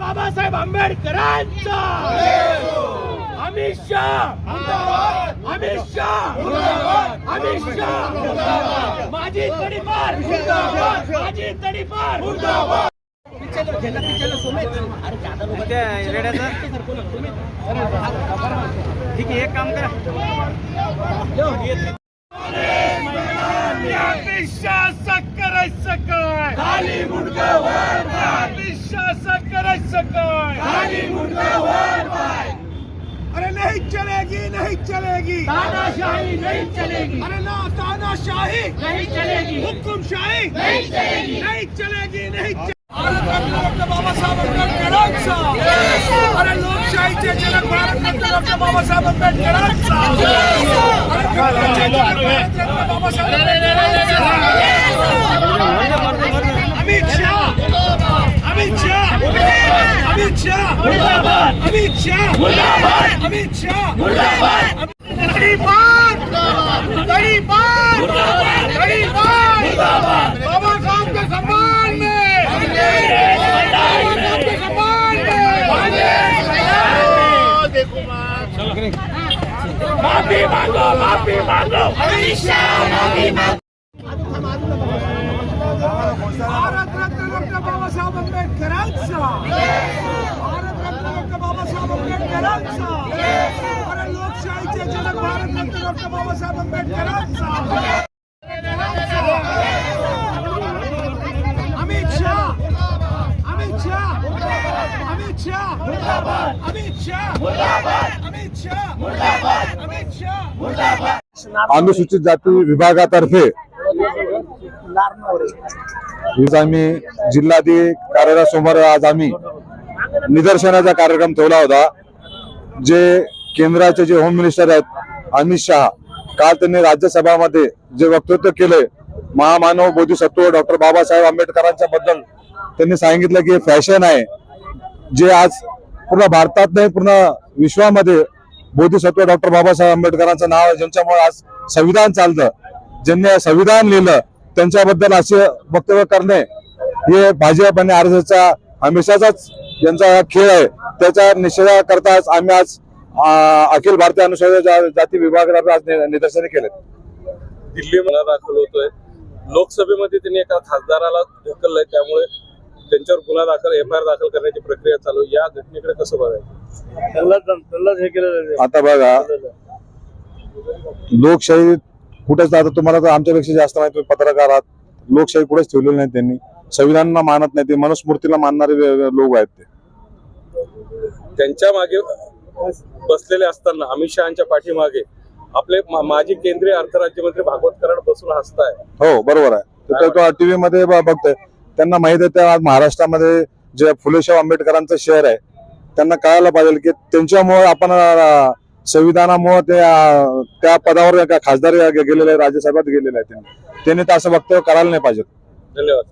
बाबासाहेब आंबेडकरांचा. अमित शाह. अमित शाह. अमित शाह. माझी तडीपार. माझी तडीपार. ठीक आहे एक काम करा. अमित शाह करायचं काय खाली मुंडका वर अमित शाह वर अरे नहीं चलेगी नहीं चलेगी. तानाशाही नहीं चलेगी. अरे ना तानाशाही. नहीं चलेगी. हुकुमशाही. नहीं चलेगी. नहीं चलेगी नहीं चलेगी. डॉक्टर बाबासाहेब आंबेडकरांचा अरे लोकशाहीचे जनक भारतरत्न बाबासाहेब आंबेडकरांचा अरे बाबासाहेब आंबेडकरांचा अमित शाह अमित शाह अमित शाह अमित शाह। अमित शाह। गरीबान। गरीबान। गरीबान। बाबा साहब के सम्मान में बाबा साहब के सम्मान में माफी मांगो माफी मांगो। भारत रत्न डॉक्टर बाबासाहेब आंबेडकरांचा भारत रत्न डॉक्टर बाबासाहेब आंबेडकरांचा अरे लोकशाहीचे जनक भारत रत्न डॉक्टर बाबासाहेब आंबेडकरांचा अमित अमित अमित अमित अनुसूचित जाती विभागातर्फे आज आम्ही जिल्हाधिकारी कार्यालयासमोर आज आम्ही निदर्शनाचा कार्यक्रम ठेवला होता जे केंद्राचे जे होम मिनिस्टर आहेत अमित शहा काल त्यांनी राज्यसभामध्ये जे वक्तृत्व केले महामानव बोधिसत्व डॉक्टर बाबासाहेब आंबेडकरांच्या बद्दल त्यांनी सांगितलं की फॅशन आहे. जे आज पूर्ण भारतात नाही पूर्ण विश्वामध्ये बोधिसत्व डॉक्टर बाबासाहेब आंबेडकरांचं नाव आहे ज्यांच्यामुळे आज संविधान चालतं. ज्यांनी संविधान लिहिलं त्यांच्याबद्दल असे वक्तव्य करणे हे भाजप आणि आरएसएसचा हमेशाचाच यांचा खेळ आहे. त्याच्या निषेधाकरताच आम्ही आज अखिल भारतीय अनुसूचित जा- जाती विभागाला आज नि- निदर्शने केलेत. दिल्ली मला दाखल होतोय. लोकसभेमध्ये त्यांनी एका खासदाराला ढकललंय त्यामुळे त्यांच्यावर गुन्हा दाखल एफ आय आर दाखल करण्याची प्रक्रिया चालू. या घटनेकडे कसं बघायचं? हे केलं आता बघा लोकशाही कुठेच आता तुम्हाला तर आमच्यापेक्षा जास्त माहिती पत्रकार आहात. लोकशाही कुठेच ठेवलेली नाही त्यांनी. संविधानाला मानत नाही ते मनुस्मृतीला मानणारे लोक आहेत ते. त्यांच्या मागे बसलेले असताना अमित शहाच्या पाठीमागे आपले माजी केंद्रीय अर्थ राज्यमंत्री भागवत कराड बसून हसताय. हो बरोबर आहे. तो टीव्ही मध्ये बघतोय. त्यांना माहीत आहे त्या आज महाराष्ट्रामध्ये जे फुलेशाह आंबेडकरांचं शहर आहे त्यांना कळायला पाहिजे की त्यांच्यामुळे आपण संविधानामुळे ते त्या पदावर खासदार गेलेले आहे, राज्यसभेत गेलेले आहेत. त्यांनी त्यांनी तर असं वक्तव्य करायला नाही पाहिजे. धन्यवाद.